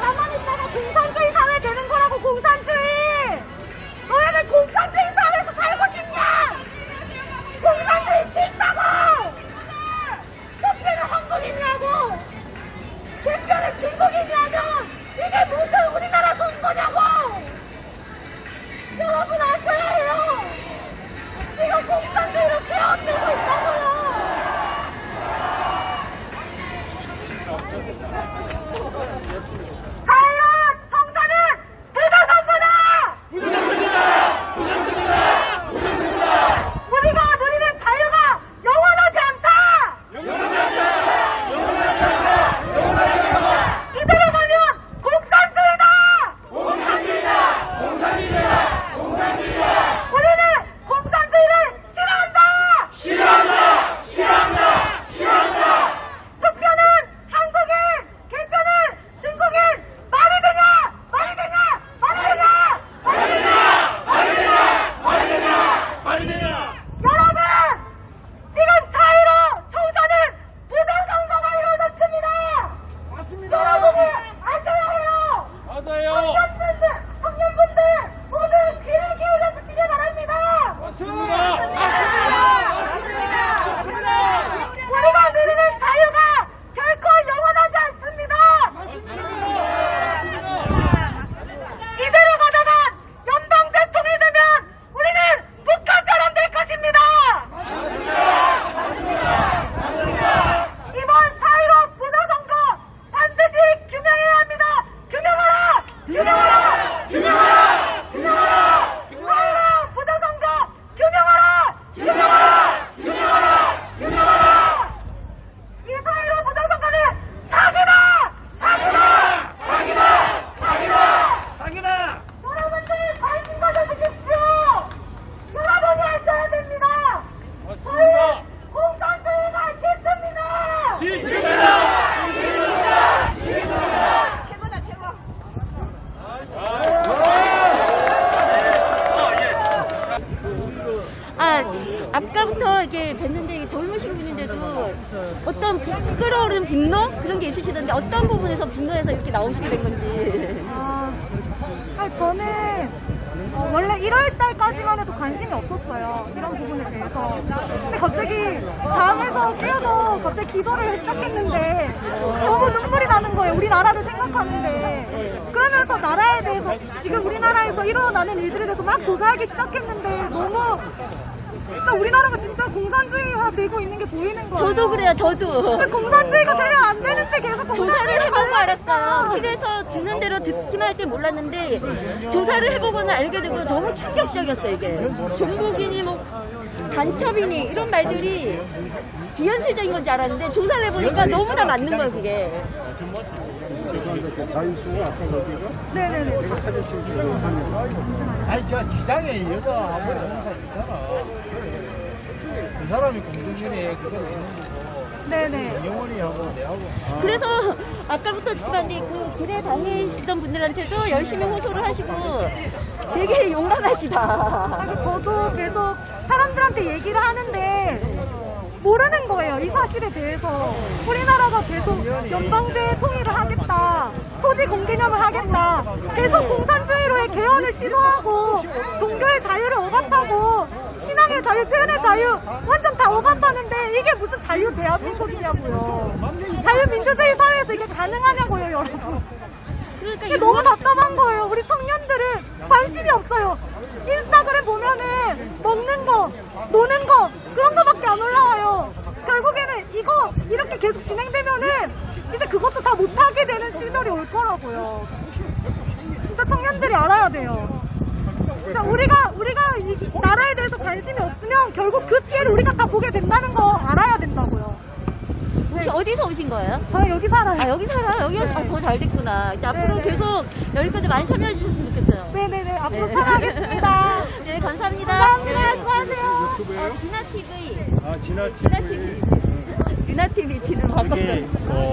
가만히 있다가 공산주의 사회 되는 거라고 공산주의! 너네들 공산주의 사회에서 살고 싶냐? 공산주의 싫다고! 대표는 한국인이냐고! 대표는 중국인이냐고! 이게 무슨 우리나라 선거냐고! 여러분 아셔야 해요! 지금 공산 아까부터 이렇게 뵀는데 젊으신 분인데도 어떤 부끄러운 분노? 그런 게 있으시던데 어떤 부분에서 분노해서 이렇게 나오시게 된 건지. 아, 아니, 저는 어, 원래 1월 달까지만 해도 관심이 없었어요. 이런 부분에 대해서. 근데 갑자기 잠에서 깨어서 갑자기 기도를 시작했는데 너무 눈물이 나는 거예요. 우리나라를 생각하는데. 그러면서 나라에 대해서 지금 우리나라에서 일어나는 일들에 대해서 막 조사하기 시작했는데 너무 진짜 우리나라가 진짜 공산주의화 되고 있는 게 보이는 거예요. 저도 그래요, 저도. 근데 공산주의가 되면 안 되는데 계속 조사를 공산주의가 해보고 되고 알았어요. TV에서 주는 대로 듣기만 할 때 몰랐는데 조사를 해보고는 알게 되고 너무 충격적이었어요 이게. 종북이니 뭐 간첩이니 이런 말들이 비현실적인 건지 알았는데 조사를 해보니까 너무나 맞는 거예요 그게. 죄송한데 그 자유수가 아까 거기가 네네네. 사진 찍고 하면 아니 저 기장에 여자 한번 오는 사람 있잖아. 그 사람이 그거 있는 거고 네네. 영원히 하고 내하고. 그래서 아까부터 지켜봤는데 그 길에 다니시던 분들한테도 열심히 호소를 하시고 되게 용감하시다. 아니, 저도 계속 사람들한테 얘기를 하는데 모르는 거예요. 이 사실에 대해서. 우리나라가 계속 연방제 통일을 하겠다. 토지 공개념을 하겠다. 계속 공산주의로의 개헌을 시도하고 종교의 자유를 억압하고 신앙의 자유, 표현의 자유 완전 다 억압하는데 이게 무슨 자유 대한민국이냐고요. 자유민주주의 사회에서 이게 가능하냐고요, 여러분. 그러니까 이게 너무 답답한 거예요. 우리 청년들은 관심이 없어요. 인스타그램 보면은 먹는 거, 노는 거 그런 거밖에 안 올라와요. 결국에는 이거 이렇게 계속 진행되면은 이제 그것도 다 못하게 되는 시절이 올 거라고요. 진짜 청년들이 알아야 돼요. 자, 우리가 우리가 이 나라에 대해서 관심이 없으면 결국 그 피해를 우리가 다 보게 된다는 거 알아야 된다고요. 혹시 어디서 오신 거예요? 저는 여기 살아요. 아 여기 살아 여기 아, 더 잘 됐구나. 이제 앞으로 네, 네. 계속 여기까지 많이 참여해 주셨으면 좋겠어요. 네네네 앞으로 네. 살아가겠습니다. 네 감사합니다. 감사합니다. 수고하세요. 어, 진아 TV, 아 지나 진아 TV, 유나 TV 지금 바꿨어요. 어,